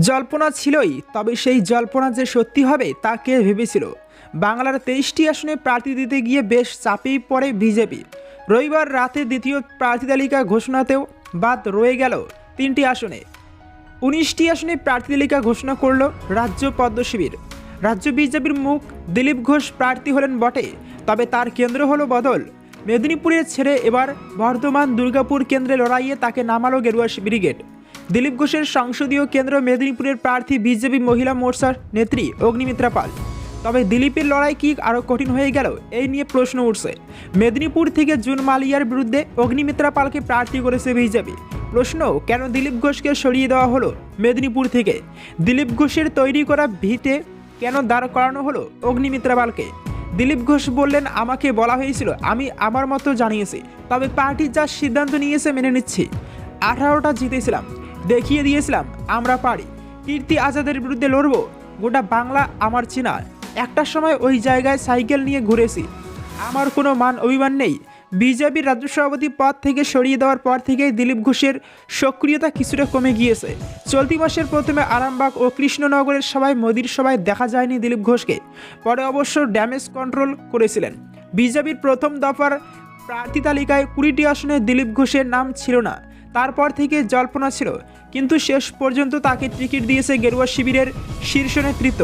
জল্পনা ছিলই, তবে সেই জল্পনা যে সত্যি হবে তা কে ভেবেছিল? বাংলার তেইশটি আসনে প্রার্থী দিতে গিয়ে বেশ চাপেই পড়ে বিজেপি। রবিবার রাতে দ্বিতীয় প্রার্থী তালিকা ঘোষণাতেও বাদ রয়ে গেল তিনটি আসনে। উনিশটি আসনে প্রার্থী তালিকা ঘোষণা করল রাজ্য পদ্ম শিবির। রাজ্য বিজেপির মুখ দিলীপ ঘোষ প্রার্থী হলেন বটে, তবে তার কেন্দ্র হলো বদল। মেদিনীপুরের ছেড়ে এবার বর্ধমান দুর্গাপুর কেন্দ্রে লড়াইয়ে তাকে নামালো গেরুয়া ব্রিগেড। দিলীপ ঘোষের সংসদীয় কেন্দ্র মেদিনীপুরের প্রার্থী বিজেপি মহিলা মোর্চার নেত্রী অগ্নিমিত্রা পাল। তবে দিলীপের লড়াই কি আরও কঠিন হয়ে গেল, এই নিয়ে প্রশ্ন উঠছে। মেদিনীপুর থেকে জুন মালিয়ার বিরুদ্ধে অগ্নিমিত্রা পালকে প্রার্থী করেছে বিজেপি। প্রশ্ন, কেন দিলীপ ঘোষকে সরিয়ে দেওয়া হলো মেদিনীপুর থেকে? দিলীপ ঘোষের তৈরি করা ভিতে কেন দাঁড় করানো হলো অগ্নিমিত্রা পালকে? দিলীপ ঘোষ বললেন, আমাকে বলা হয়েছিল, আমি আমার মতো জানিয়েছি, তবে পার্টি যা সিদ্ধান্ত নিয়েছে মেনে নিচ্ছি। আঠারোটা জিতেছিলাম দেখিয়ে দিয়েছিলাম, আমরা পারি। কীর্তি আজাদের বিরুদ্ধে লড়বো, গোটা বাংলা আমার চেনা একটা সময় ওই জায়গায় সাইকেল নিয়ে ঘুরেছি। আমার কোনো মান অভিমান নেই। বিজেপির রাজ্য সভাপতি পদ থেকে সরিয়ে দেওয়ার পর থেকেই দিলীপ ঘোষের সক্রিয়তা কিছুটা কমে গিয়েছে। চলতি মাসের প্রথমে আরামবাগ ও কৃষ্ণনগরের সভায় মোদির সভায় দেখা যায়নি দিলীপ ঘোষকে। পরে অবশ্য ড্যামেজ কন্ট্রোল করেছিলেন। বিজেপির প্রথম দফার প্রার্থী তালিকায় কুড়িটি আসনে দিলীপ ঘোষের নাম ছিল না। তারপর থেকে জল্পনা ছিল কিন্তু শেষ পর্যন্ত তাকে টিকিট দিয়েছে গেরুয়া শিবিরের শীর্ষ নেতৃত্ব।